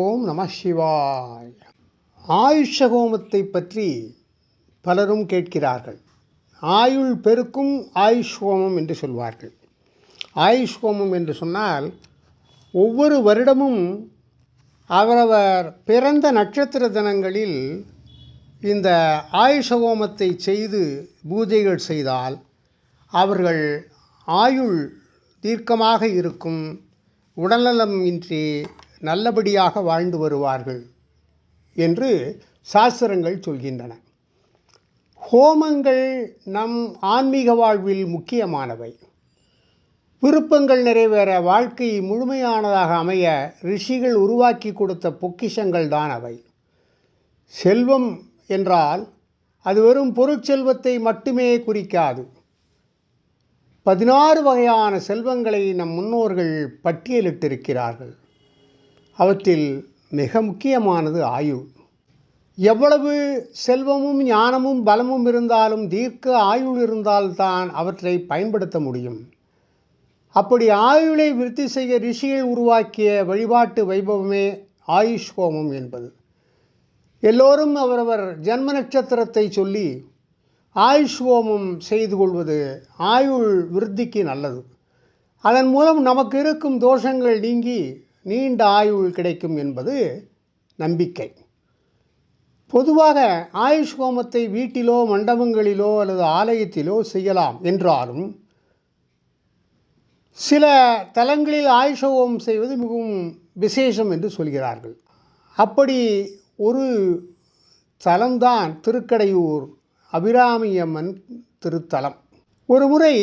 ஓம் நம சிவாய். ஆயுஷ ஹோமத்தை பற்றி பலரும் கேட்கிறார்கள். ஆயுள் பெருக்கும் ஆயுஷ் ஹோமம் என்று சொல்வார்கள். ஆயுஷ் ஹோமம் என்று சொன்னால் ஒவ்வொரு வருடமும் அவரவர் பிறந்த நட்சத்திர தினங்களில் இந்த ஆயுஷ ஹோமத்தை செய்து பூஜைகள் செய்தால் அவர்கள் ஆயுள் தீர்க்கமாக இருக்கும் உடல்நலம் இன்றி நல்லபடியாக வாழ்ந்து வருவார்கள் என்று சாஸ்திரங்கள் சொல்கின்றன. ஹோமங்கள் நம் ஆன்மீக வாழ்வில் முக்கியமானவை. விருப்பங்கள் நிறைவேற வாழ்க்கை முழுமையானதாக அமைய ரிஷிகள் உருவாக்கி கொடுத்த பொக்கிஷங்கள் தான் அவை. செல்வம் என்றால் அது வெறும் பொருட்செல்வத்தை மட்டுமே குறிக்காது. பதினாறு வகையான செல்வங்களை நம் முன்னோர்கள் பட்டியலிட்டிருக்கிறார்கள். அவற்றில் மிக முக்கியமானது ஆயுள். எவ்வளவு செல்வமும் ஞானமும் பலமும் இருந்தாலும் தீர்க்க ஆயுள் இருந்தால்தான் அவற்றை பயன்படுத்த முடியும். அப்படி ஆயுளை விருத்தி செய்ய ரிஷிகள் உருவாக்கிய வழிபாட்டு வைபவமே ஆயுஷ் ஹோமம் என்பது. எல்லோரும் அவரவர் ஜன்ம நட்சத்திரத்தை சொல்லி ஆயுஷ் ஹோமம் செய்து கொள்வது ஆயுள் விருத்திக்கு நல்லது. அதன் மூலம் நமக்கு இருக்கும் தோஷங்கள் நீங்கி நீண்ட ஆயுள் கிடைக்கும் என்பது நம்பிக்கை. பொதுவாக ஆயுஷ் ஹோமத்தை வீட்டிலோ மண்டபங்களிலோ அல்லது ஆலயத்திலோ செய்யலாம் என்றாலும் சில தலங்களில் ஆயுஷ ஹோமம் செய்வது மிகவும் விசேஷம் என்று சொல்கிறார்கள். அப்படி ஒரு தலம்தான் திருக்கடையூர் அபிராமியம்மன் திருத்தலம். ஒரு முறை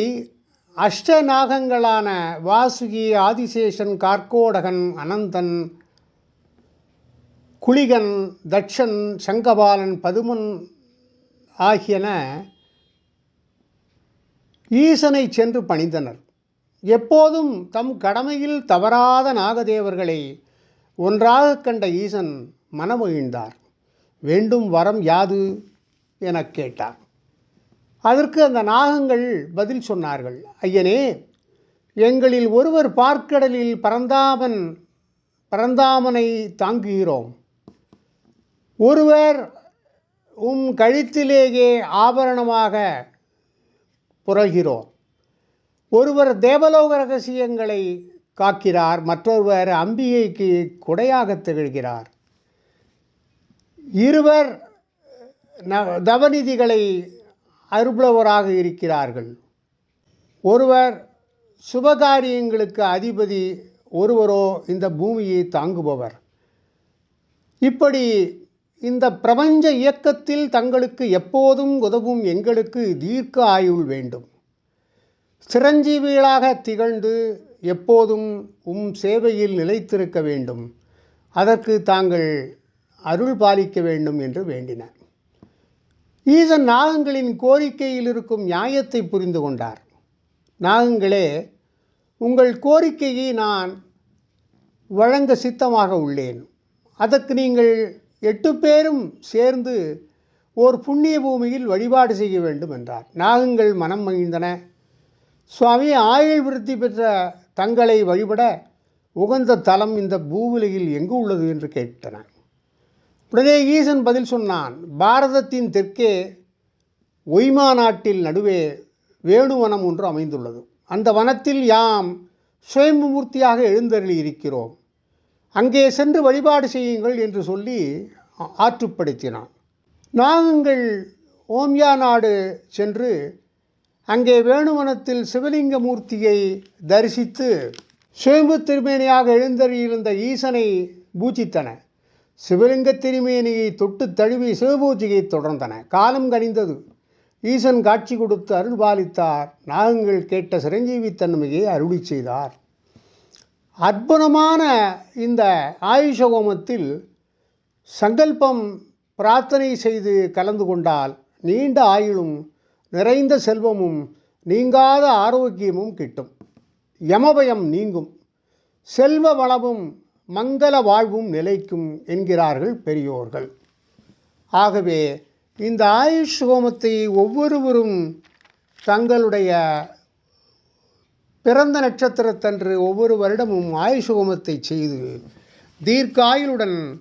அஷ்டநாகங்களான வாசுகி ஆதிசேஷன் கார்கோடகன் அனந்தன் குளிகன் தட்சன் சங்கபாலன் பதுமன் ஆகியன ஈசனை சென்று பணிந்தனர். எப்போதும் தம் கடமையில் தவறாத நாகதேவர்களை ஒன்றாக கண்ட ஈசன் மனமகிழ்ந்தார். வேண்டும் வரம் யாது? எனக் கேட்டார் அதற்கு அந்த நாகங்கள் பதில் சொன்னார்கள். ஐயனே எங்களில் ஒருவர் பார்க்கடலில் பரந்தாமன் பரந்தாமனை தாங்குகிறோம். ஒருவர் உம் கழுத்திலேயே ஆபரணமாக புரள்கிறோம். ஒருவர் தேவலோக ரகசியங்களை காக்கிறார் மற்றொருவர் அம்பிகைக்கு கொடையாக திகழ்கிறார். இருவர் ந- தவநிதிகளை அருள்பவராக இருக்கிறார்கள். ஒருவர் சுபகாரியங்களுக்கு அதிபதி ஒருவரோ இந்த பூமியை தாங்குபவர். இப்படி இந்த பிரபஞ்ச இயக்கத்தில் தங்களுக்கு எப்போதும் உதவும் எங்களுக்கு தீர்க்க ஆயுள் வேண்டும். சிரஞ்சீவிகளாக திகழ்ந்து எப்போதும் உம் சேவையில் நிலைத்திருக்க வேண்டும். அதற்கு தாங்கள் அருள் பாலிக்க வேண்டும் என்று வேண்டின ஈசன் நாகங்களின் கோரிக்கையில் இருக்கும் நியாயத்தை புரிந்து கொண்டார். நாகங்களே உங்கள் கோரிக்கையை நான் வழங்க சித்தமாக உள்ளேன். அதற்கு நீங்கள் எட்டு பேரும் சேர்ந்து ஓர் புண்ணிய பூமியில் வழிபாடு செய்ய வேண்டும் என்றார். நாகங்கள் மனம் மகிழ்ந்தன. சுவாமி ஆயுள் விருத்தி பெற்ற தங்களை வழிபட உகந்த தலம் இந்த பூவுலகில் எங்கு உள்ளது என்று கேட்டன உடனே ஈசன் பதில் சொன்னான் பாரதத்தின் தெற்கே ஒய்மா நாட்டில் நடுவே வேணுவனம் ஒன்று அமைந்துள்ளது. அந்த வனத்தில் யாம் சுயம்புமூர்த்தியாக எழுந்தருளி இருக்கிறோம். அங்கே சென்று வழிபாடு செய்யுங்கள் என்று சொல்லி ஆற்றுப்படுத்தினான். நாங்கள் ஓம்யா நாடு சென்று அங்கே வேணுவனத்தில் சிவலிங்க மூர்த்தியை தரிசித்து சுயம்பு திருமேனியாக எழுந்தருளியிருந்த ஈசனை பூஜித்தன. சிவலிங்க திருமேனியை தொட்டு தழுவி சிவபூஜையை தொடர்ந்தன. காலம் கனிந்தது. ஈசன் காட்சி கொடுத்து அருள் பாலித்தார். நாகங்கள் கேட்ட சிரஞ்சீவி தன்மையை அருளி செய்தார். அற்புதமான இந்த ஆயுஷ ஹோமத்தில் சங்கல்பம் பிரார்த்தனை செய்து கலந்து கொண்டால் நீண்ட ஆயுளும் நிறைந்த செல்வமும் நீங்காத ஆரோக்கியமும் கிட்டும். யமபயம் நீங்கும். செல்வ வளமும் மங்கள வாழ்வும் நிலைக்கும் என்கிறார்கள் பெரியோர்கள். ஆகவே இந்த ஆயுஷ் ஹோமத்தை ஒவ்வொருவரும் தங்களுடைய பிறந்த நட்சத்திரத்தன்று ஒவ்வொரு வருடமும் ஆயுஷ் ஹோமத்தை செய்து தீர்க்காயுளுடன்